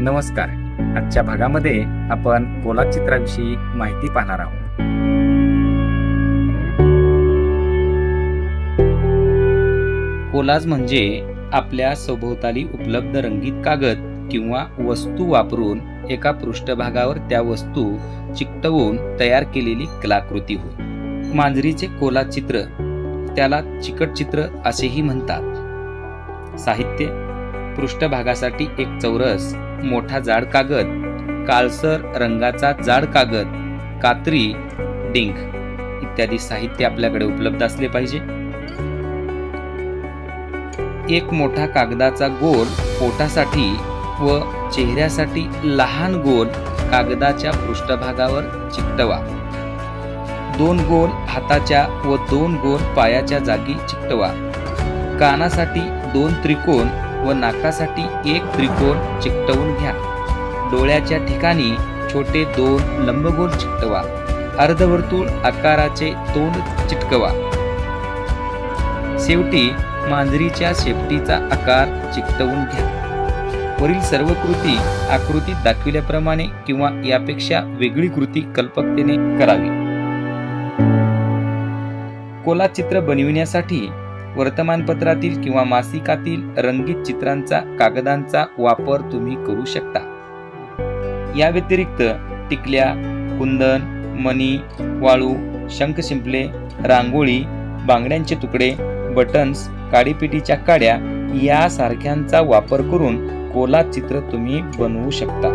नमस्कार. आजच्या भागामध्ये आपण कोला चित्राविषयी माहिती पाहणार आहोत. कोलाज म्हणजे आपल्या सभोवताली उपलब्ध रंगीत कागद किंवा वस्तू वापरून एका पृष्ठभागावर त्या वस्तू चिकटवून तयार केलेली कलाकृती होय. मांजरीचे कोलाज चित्र त्याला चिकट चित्र असेही म्हणतात. साहित्य पृष्ठभागासाठी एक चौरस मोठा जाड कागद काळसर रंगाचा जाड कागद कात्री डिंक इत्यादी साहित्य आपल्याकडे उपलब्ध असले पाहिजे. एक मोठा कागदाचा गोल पोटासाठी व चेहऱ्यासाठी लहान गोल कागदाच्या पृष्ठभागावर चिकटवा. दोन गोल हाताच्या व दोन गोल पायाच्या जागी चिकटवा. कानासाठी दोन त्रिकोण व नाकासाठी एक त्रिकोण चिकटवून घ्या. डोळ्याच्या ठिकाणी छोटे दोन लंबगोल चिकटवा. अर्धवर्तुळ आकाराचे तोंड चिटकवा. शेवटी मांजरीच्या शेपटीचा आकार चिकटवून घ्या. वरील सर्व कृती आकृतीत दाखविल्याप्रमाणे किंवा यापेक्षा वेगळी कृती कल्पकतेने करावी. कोला चित्र बनविण्यासाठी वर्तमानपत्रातील किंवा मासिकातील रंगीत चित्रांचा कागदांचा वापर तुम्ही करू शकता. या व्यतिरिक्त टिकल्या कुंदन मणी वाळू शंख शिंपले रांगोळी बांगड्यांचे तुकडे बटन्स काडीपिटीच्या काड्या यासारख्यांचा वापर करून कोला चित्र तुम्ही बनवू शकता.